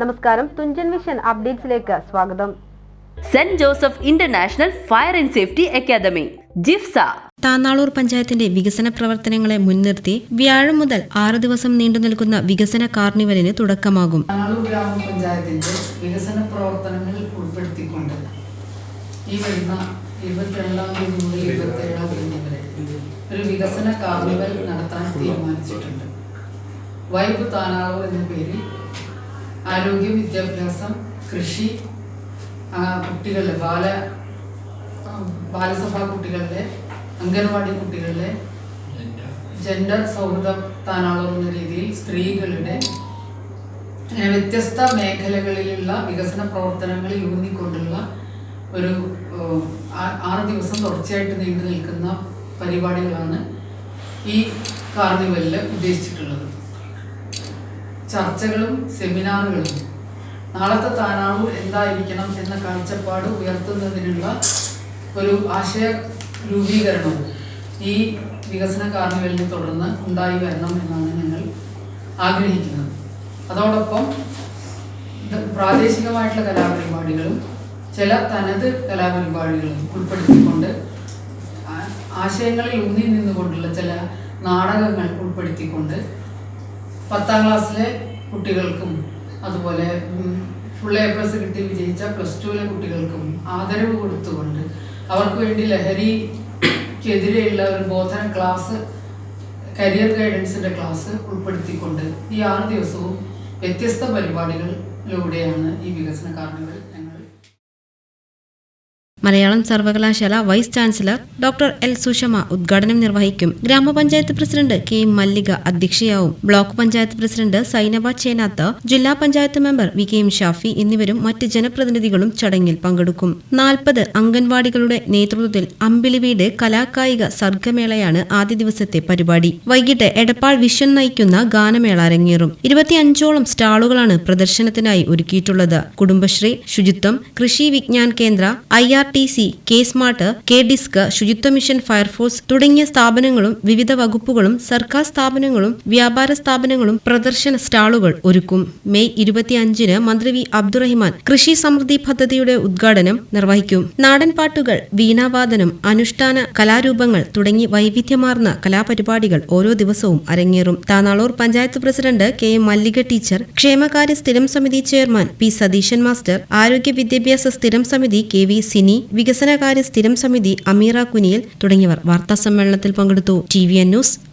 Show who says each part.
Speaker 1: നമസ്കാരം. തുഞ്ചൻ വിഷൻ അപ്ഡേറ്റ്സിലേക്ക് സ്വാഗതം.
Speaker 2: Saint Joseph international fire and safety academy JIFSA.
Speaker 3: Tanalur പഞ്ചായത്തിന്റെ വികസന പ്രവർത്തനങ്ങളെ മുൻനിർത്തി വ്യാഴം മുതൽ ആറ് ദിവസം നീണ്ടു നിൽക്കുന്ന വികസന കാർണിവലിന് തുടക്കമാകും.
Speaker 4: താന്നാളൂർ ഗ്രാമപഞ്ചായത്തിന്റെ വികസന പ്രവർത്തനങ്ങളിൽ ഉൾപ്പെടുത്തിക്കൊണ്ട് ഈ വരുന്ന ഇരുപത്തിരണ്ടാം തീയതി മുതൽ ഇരുപത്തി ഏഴാം തീയതി വരെ ഒരു വികസന കാർണിവൽ നടത്താൻ തീരുമാനിച്ചിട്ടുണ്ട്. വൈബ് താനാളൂർ എന്ന പേരിൽ ആരോഗ്യ വിദ്യാഭ്യാസം കൃഷി കുട്ടികളുടെ ബാല ബാലസഭാ കുട്ടികളുടെ അംഗൻവാടി കുട്ടികളുടെ ജെൻഡർ സൗഹൃദ താനാളൂർ എന്ന രീതിയിൽ സ്ത്രീകളുടെ വ്യത്യസ്ത മേഖലകളിലുള്ള വികസന പ്രവർത്തനങ്ങളിൽ ഊന്നിക്കൊണ്ടുള്ള ഒരു ആറ് ദിവസം തുടർച്ചയായിട്ട് നീണ്ടു നിൽക്കുന്ന പരിപാടികളാണ് ഈ കാർണിവലിൽ ഉദ്ദേശിച്ചിട്ടുള്ളത്. ചർച്ചകളും സെമിനാറുകളും. നാളത്തെ താനാളൂർ എന്തായിരിക്കണം എന്ന കാഴ്ചപ്പാട് ഉയർത്തുന്നതിനുള്ള ഒരു ആശയ രൂപീകരണവും ഈ വികസന കാർണിവലിനെ തുടർന്ന് ഉണ്ടായി വരണം എന്നാണ് ഞങ്ങൾ ആഗ്രഹിക്കുന്നത്. അതോടൊപ്പം പ്രാദേശികമായിട്ടുള്ള കലാപരിപാടികളും ചില തനത് കലാപരിപാടികളും ഉൾപ്പെടുത്തിക്കൊണ്ട് ആശയങ്ങളിൽ ഊന്നി നിന്നുകൊണ്ടുള്ള ചില നാടകങ്ങൾ ഉൾപ്പെടുത്തിക്കൊണ്ട് പത്താം ക്ലാസ്സിലെ കുട്ടികൾക്കും അതുപോലെ ഫുൾ എ പ്ലസ് കിട്ടി വിജയിച്ച പ്ലസ് ടുവിലെ കുട്ടികൾക്കും ആദരവ് കൊടുത്തുകൊണ്ട് അവർക്ക് വേണ്ടി ലഹരിക്കെതിരെയുള്ള ഒരു ബോധന ക്ലാസ് കരിയർ ഗൈഡൻസിന്റെ ക്ലാസ് ഉൾപ്പെടുത്തിക്കൊണ്ട് ഈ ആറ് ദിവസവും വ്യത്യസ്ത പരിപാടികളിലൂടെയാണ് ഈ വികസന കാരണങ്ങൾ ഞങ്ങൾ
Speaker 3: മലയാളം സർവകലാശാല vice chancellor doctor L Sushama ഉദ്ഘാടനം നിർവഹിക്കും. ഗ്രാമപഞ്ചായത്ത് പ്രസിഡന്റ് കെ മല്ലിക അധ്യക്ഷയാവും. ബ്ലോക്ക് പഞ്ചായത്ത് പ്രസിഡന്റ് സൈനബ ചേനാത്ത് ജില്ലാ panchayat member V K M Shafi എന്നിവരും മറ്റ് ജനപ്രതിനിധികളും ചടങ്ങിൽ പങ്കെടുക്കും. നാൽപ്പത് അംഗൻവാടികളുടെ നേതൃത്വത്തിൽ അമ്പിളിവീട് കലാകായിക സർഗമേളയാണ് ആദ്യ ദിവസത്തെ പരിപാടി. വൈകിട്ട് എടപ്പാൾ വിശ്വൻ നയിക്കുന്ന ഗാനമേള അരങ്ങേറും. ഇരുപത്തിയഞ്ചോളം സ്റ്റാളുകളാണ് പ്രദർശനത്തിനായി ഒരുക്കിയിട്ടുള്ളത്. കുടുംബശ്രീ ശുചിത്വം Krishi Vigyan Kendra I R T C K smart K disc Suchitwa mission fire force തുടങ്ങിയ സ്ഥാപനങ്ങളും വിവിധ വകുപ്പുകളും സർക്കാർ സ്ഥാപനങ്ങളും വ്യാപാര സ്ഥാപനങ്ങളും പ്രദർശന സ്റ്റാളുകൾ ഒരുക്കും. മെയ് ഇരുപത്തിയഞ്ചിന് മന്ത്രി വി അബ്ദുറഹിമാൻ കൃഷി സമൃദ്ധി പദ്ധതിയുടെ ഉദ്ഘാടനം നിർവഹിക്കും. നാടൻ പാട്ടുകൾ വീണാവാദനം അനുഷ്ഠാന കലാരൂപങ്ങൾ തുടങ്ങി വൈവിധ്യമാർന്ന കലാപരിപാടികൾ ഓരോ ദിവസവും അരങ്ങേറും. Tanalur panchayat president K M Mallika teacher ക്ഷേമകാര്യ സ്ഥിരം സമിതി ചെയർമാൻ പി സതീശൻ മാസ്റ്റർ ആരോഗ്യ വിദ്യാഭ്യാസ സ്ഥിരം സമിതി കെ വി സിനി വികസനകാര്യ സ്ഥിരം സമിതി അമീറ കുനിയൽ തുടങ്ങിയവർ വാർത്താസമ്മേളനത്തിൽ പങ്കെടുത്തു. T V N news